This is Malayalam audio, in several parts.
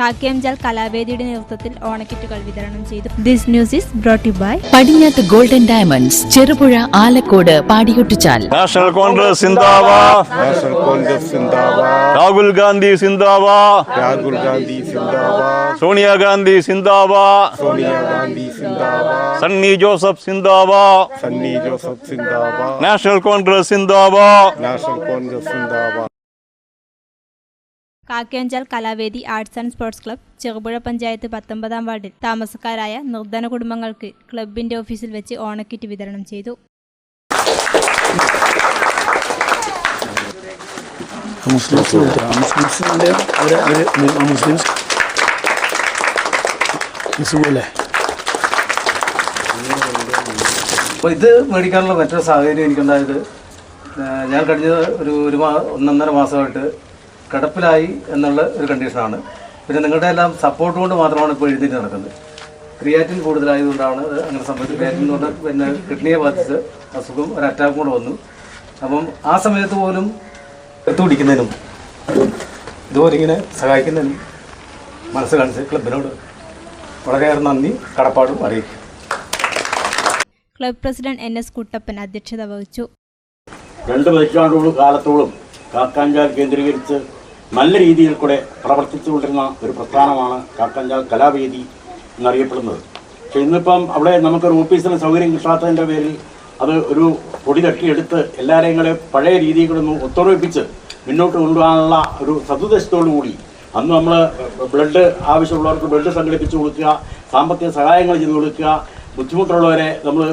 കാക്കിയംജാൽ കലാവേദിയുടെ നേതൃത്വത്തിൽ ഓണക്കിറ്റുകൾ വിതരണം ചെയ്തു. This news is brought by Padinjath golden diamonds Cherupuzha Alakode Padiyottuchal. National Congress national Rahul Gandhi സിന്ദാബാദ് രാഹുൽ ഗാന്ധി സിന്ദാബാദ് സോണിയാഗാന്ധി സിന്ദാബാദ് സോണിയാഗാന്ധി സിന്ദാബാദ് സണ്ണി ജോസഫ് സിന്ദാബാദ് സണ്ണി ജോസഫ് സിന്ദാബാദ് നാഷണൽ കോൺഗ്രസ് സിന്ദാബാദ് നാഷണൽ കോൺഗ്രസ് സിന്ദാബാദ് കാക്കിയഞ്ചാൽ Kalavedi arts and sports club Cherupuzha panchayat പത്തൊമ്പതാം വാർഡിൽ താമസക്കാരായ നിർദ്ധന കുടുംബങ്ങൾക്ക് ക്ലബിന്റെ ഓഫീസിൽ വെച്ച് ഓണക്കിറ്റ് വിതരണം ചെയ്തു. അപ്പോൾ ഇത് മേടിക്കാനുള്ള മറ്റൊരു സാഹചര്യം എനിക്കുണ്ടായത് ഞാൻ കഴിഞ്ഞ ഒരു ഒരു മാ ഒന്നൊന്നര മാസമായിട്ട് കിടപ്പിലായി എന്നുള്ള ഒരു കണ്ടീഷനാണ് പിന്നെ നിങ്ങളുടെ എല്ലാം സപ്പോർട്ട് കൊണ്ട് മാത്രമാണ് ഇപ്പോൾ എഴുന്നേറ്റ് നടക്കുന്നത്. ക്രിയാറ്റിൻ കൂടുതലായതുകൊണ്ടാണ് അങ്ങനെ സംഭവിച്ചത്. ക്രിയാറ്റിൻ എന്ന് പറഞ്ഞാൽ പിന്നെ കിഡ്നിയെ ബാധിച്ച് അസുഖം ഒരു അറ്റാക്ക് കൂടെ വന്നു. അപ്പം ആ സമയത്ത് പോലും എടുത്തു പിടിക്കുന്നതിനും ഇതുപോലെ ഇങ്ങനെ സഹായിക്കുന്നതിനും മനസ്സ് കാണിച്ച് ക്ലബിനോട് വളരെയേറെ നന്ദി കടപ്പാടും അറിയിക്കും. Club president N S Kuttappan അധ്യക്ഷത വഹിച്ചു. രണ്ട് പതിറ്റാണ്ടോളം കാലത്തോളം കാക്കാഞ്ചാൽ കേന്ദ്രീകരിച്ച് നല്ല രീതിയിൽ കൂടെ പ്രവർത്തിച്ചുകൊണ്ടിരുന്ന ഒരു പ്രസ്ഥാനമാണ് കാക്കഞ്ചാൽ കലാവേദി എന്നറിയപ്പെടുന്നത്. പക്ഷേ ഇന്നിപ്പം അവിടെ നമുക്കൊരു ഓഫീസിന് സൗകര്യം കിട്ടാത്തതിന്റെ പേരിൽ അത് ഒരു പൊടി തട്ടിയെടുത്ത് എല്ലാവരെയും കൂടെ പഴയ രീതികളൊന്ന് ഒത്തുറപ്പിച്ച് മുന്നോട്ട് കൊണ്ടുപോകാനുള്ള ഒരു സതുദ്ദേശത്തോടു കൂടി അന്ന് നമ്മൾ ബ്ലഡ് ആവശ്യമുള്ളവർക്ക് ബ്ലഡ് സംഘടിപ്പിച്ച് കൊടുക്കുക സാമ്പത്തിക സഹായങ്ങൾ ചെയ്തു കൊടുക്കുക ബുദ്ധിമുട്ടുള്ളവരെ നമ്മൾ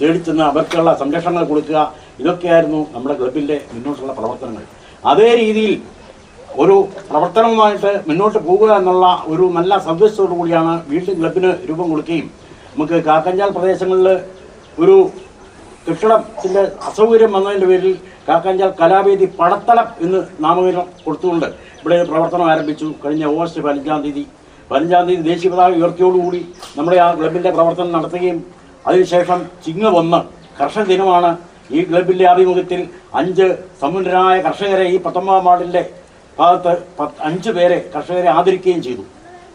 തേടിച്ചെന്ന് അവർക്കുള്ള സംരക്ഷണങ്ങൾ കൊടുക്കുക ഇതൊക്കെയായിരുന്നു നമ്മുടെ ക്ലബിന്റെ മുന്നോട്ടുള്ള പ്രവർത്തനങ്ങൾ. അതേ രീതിയിൽ ഒരു പ്രവർത്തനവുമായിട്ട് മുന്നോട്ട് പോകുക എന്നുള്ള ഒരു നല്ല സന്ദേശത്തോടു കൂടിയാണ് വീണ്ടും ക്ലബിന് രൂപം കൊടുക്കുകയും നമുക്ക് കാക്കഞ്ചാൽ പ്രദേശങ്ങളിൽ ഒരു കെട്ടിടത്തിന്റെ അസൗകര്യം വന്നതിന്റെ പേരിൽ കാക്കഞ്ചാൽ കലാവേദി പടത്തളം എന്ന് നാമകരണം കൊടുത്തുകൊണ്ട് ഇവിടെ പ്രവർത്തനം ആരംഭിച്ചു. കഴിഞ്ഞ ഓഗസ്റ്റ് പതിനഞ്ചാം തീയതി. പതിനഞ്ചാം തീയതി ദേശീയ പതാക ഉയർത്തിയോടുകൂടി നമ്മുടെ ആ ക്ലബിന്റെ പ്രവർത്തനം നടത്തുകയും അതിനുശേഷം ചിങ്ങ വന്ന് കർഷക ദിനമാണ്. ഈ ക്ലബിന്റെ ആഭിമുഖ്യത്തിൽ അഞ്ച് സമുന്നരായ കർഷകരെ ഈ പത്തൊമ്പതാം വാർഡിന്റെ ഭാഗത്ത് പത്ത് അഞ്ച് പേരെ കർഷകരെ ആദരിക്കുകയും ചെയ്തു.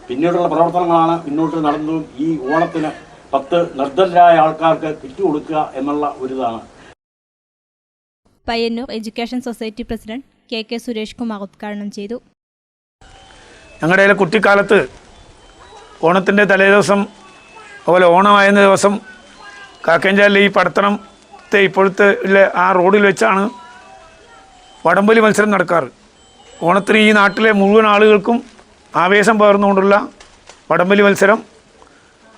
പിന്നീടുള്ള പ്രവർത്തനങ്ങളാണ് മുന്നോട്ട് നടന്നതും. ഈ ഓണത്തിന് പത്ത് നിർദ്ധരായ ആൾക്കാർക്ക് കിറ്റ് കൊടുക്കുക എന്നുള്ള ഒരിതാണ്. Payyanur education society president K K Suresh Kumar ഉദ്ഘാടനം ചെയ്തു. ഞങ്ങളുടെ കുട്ടിക്കാലത്ത് ഓണത്തിന്റെ തലേദിവസം അതുപോലെ ഓണമായിരുന്ന ദിവസം കാക്കഞ്ചാലിലെ ഈ പടത്തണത്തെ ഇപ്പോഴത്തെ ഉള്ള ആ റോഡിൽ വെച്ചാണ് വടംവലി മത്സരം നടക്കാറ്. ഓണത്തിന് ഈ നാട്ടിലെ മുഴുവൻ ആളുകൾക്കും ആവേശം പകർന്നുകൊണ്ടുള്ള വടംവലി മത്സരം.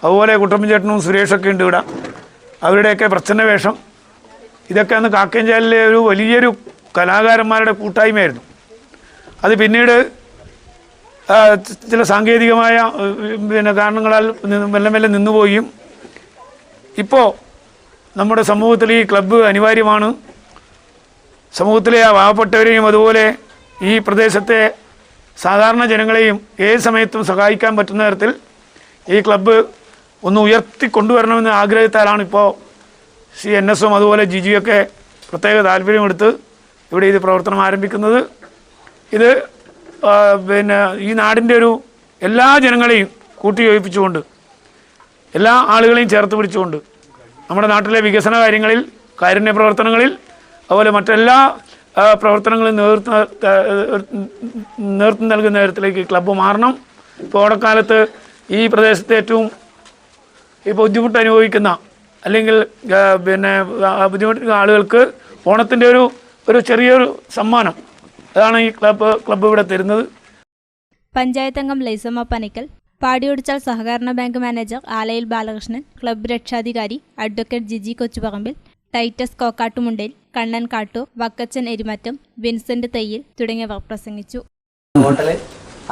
അതുപോലെ കുട്ടമ്പൻചേട്ടനും സുരേഷൊക്കെ ഉണ്ട് ഇവിടെ. അവരുടെയൊക്കെ പ്രച്ഛന്ന വേഷം. ഇതൊക്കെ അന്ന് കാക്കഞ്ചാലിലെ ഒരു വലിയൊരു കലാകാരന്മാരുടെ കൂട്ടായ്മയായിരുന്നു. അത് പിന്നീട് ചില സാങ്കേതികമായ പിന്നെ കാരണങ്ങളാൽ മെല്ലെ മെല്ലെ നിന്നുപോയും. ഇപ്പോൾ നമ്മുടെ സമൂഹത്തിൽ ഈ ക്ലബ്ബ് അനിവാര്യമാണ്. സമൂഹത്തിലെ ആ പാവപ്പെട്ടവരെയും അതുപോലെ ഈ പ്രദേശത്തെ സാധാരണ ജനങ്ങളെയും ഏത് സമയത്തും സഹായിക്കാൻ പറ്റുന്ന തരത്തിൽ ഈ ക്ലബ്ബ് ഒന്ന് ഉയർത്തി കൊണ്ടുവരണമെന്ന് ആഗ്രഹത്താലാണ് ഇപ്പോൾ സി എൻ എസും അതുപോലെ ജി ജിയൊക്കെ പ്രത്യേക താല്പര്യമെടുത്ത് ഇവിടെ ഇത് പ്രവർത്തനം ആരംഭിക്കുന്നത്. ഇത് പിന്നെ ഈ നാടിന്റെ ഒരു എല്ലാ ജനങ്ങളെയും കൂട്ടിയോജിപ്പിച്ചുകൊണ്ട് എല്ലാ ആളുകളെയും ചേർത്ത് പിടിച്ചുകൊണ്ട് നമ്മുടെ നാട്ടിലെ വികസന കാര്യങ്ങളിൽ കാരുണ്യ പ്രവർത്തനങ്ങളിൽ അതുപോലെ മറ്റെല്ലാ ആ, പ്രവർത്തനങ്ങളും നേതൃത്വം നേതൃത്വം നൽകുന്ന തരത്തിലേക്ക് ക്ലബ്ബ് മാറണം. ഇപ്പോൾ ഓടക്കാലത്ത് ഈ പ്രദേശത്തെ ഏറ്റവും ഈ ബുദ്ധിമുട്ട് അനുഭവിക്കുന്ന അല്ലെങ്കിൽ പിന്നെ ബുദ്ധിമുട്ടിക്കുന്ന ആളുകൾക്ക് ഓണത്തിന്റെ ഒരു ഒരു ചെറിയൊരു സമ്മാനം. അതാണ് ഈ ക്ലബ്ബ് ക്ലബ്ബ് ഇവിടെ തരുന്നത്. പഞ്ചായത്ത് അംഗം ലൈസമ്മ പനിക്കൽ പാടിയൊടിച്ചാൽ സഹകരണ bank manager Alayil Balakrishnan club രക്ഷാധികാരി അഡ്വക്കേറ്റ് ജിജി കൊച്ചുപറമ്പിൽ ടൈറ്റസ് കോക്കാട്ടുമുണ്ടിൽ കണ്ണൻ കാട്ടു വക്കച്ചൻ എരുമറ്റം വിൻസെന്റ് തയ്യിൽ തുടങ്ങിയവർ പ്രസംഗിച്ചു. ഹോട്ടൽ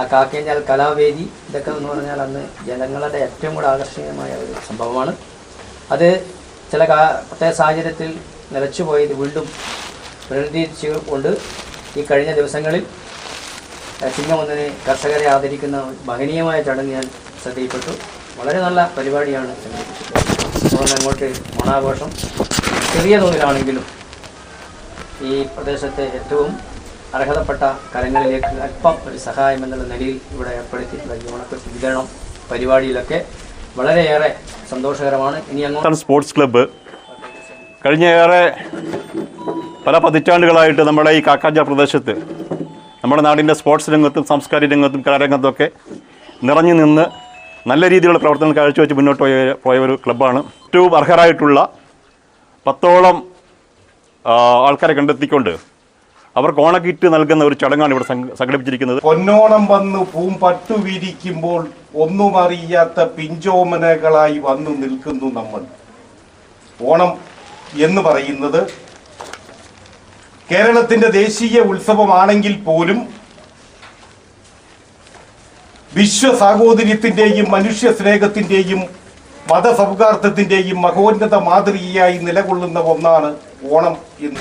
ആ കാക്കേഞ്ചാൽ കലാവേദി ഇതൊക്കെ എന്ന് പറഞ്ഞാൽ അന്ന് ജനങ്ങളുടെ ഏറ്റവും കൂടെ ആകർഷണീയമായ ഒരു സംഭവമാണ്. അത് ചില കാ പ്രത്യേക സാഹചര്യത്തിൽ നിലച്ചുപോയത് വീണ്ടും പുനരുദ്ധരിച്ചു കൊണ്ട് ഈ കഴിഞ്ഞ ദിവസങ്ങളിൽ ഒന്നിന് കർഷകരെ ആദരിക്കുന്ന മഹനീയമായ ചടങ്ങ് ഞാൻ ശ്രദ്ധയിൽപ്പെട്ടു. വളരെ നല്ല പരിപാടിയാണ് അങ്ങോട്ട് ഓണാഘോഷം ചെറിയ തോതിലാണെങ്കിലും ഈ പ്രദേശത്തെ ഏറ്റവും അർഹതപ്പെട്ട കരങ്ങളിലേക്ക് അല്പം ഒരു സഹായം എന്നുള്ള നിലയിൽ ഇവിടെ ഏർപ്പെടുത്തിയിട്ടുള്ള ഈ വിതരണം പരിപാടിയിലൊക്കെ വളരെയേറെ സന്തോഷകരമാണ്. ഇനി അങ്ങോട്ട് സ്പോർട്സ് ക്ലബ്ബ്. കഴിഞ്ഞ ഏറെ പല പതിറ്റാണ്ടുകളായിട്ട് നമ്മുടെ ഈ കാക്കാഞ്ച പ്രദേശത്ത് നമ്മുടെ നാടിന്റെ സ്പോർട്സ് രംഗത്തും സാംസ്കാരിക രംഗത്തും കലാരംഗത്തുമൊക്കെ നിറഞ്ഞു നിന്ന് നല്ല രീതിയിലുള്ള പ്രവർത്തനങ്ങൾ കാഴ്ചവെച്ച് മുന്നോട്ട് പോയ പോയ ഒരു ക്ലബ്ബാണ്. ഏറ്റവും അർഹരായിട്ടുള്ള പത്തോളം ആൾക്കാരെ കണ്ടെത്തിക്കൊണ്ട് അവർക്ക് ഓണക്കിറ്റ് നൽകുന്ന ഒരു ചടങ്ങാണ് ഇവിടെ സംഘടിപ്പിച്ചിരിക്കുന്നത്. പൊന്നോണം വന്ന് പൂമ്പട്ടു വിരിക്കുമ്പോൾ ഒന്നും അറിയാത്ത പിഞ്ചോമനകളായി വന്നു നിൽക്കുന്നു നമ്മൾ. ഓണം എന്ന് പറയുന്നത് കേരളത്തിന്റെ ദേശീയ ഉത്സവമാണെങ്കിൽ പോലും വിശ്വ സാഹോദര്യത്തിന്റെയും മനുഷ്യ സ്നേഹത്തിന്റെയും മതസൗഹാർദ്ദത്തിന്റെയും മഹോന്നത മാതൃകയായി നിലകൊള്ളുന്ന ഒന്നാണ് ഓണം എന്ന്.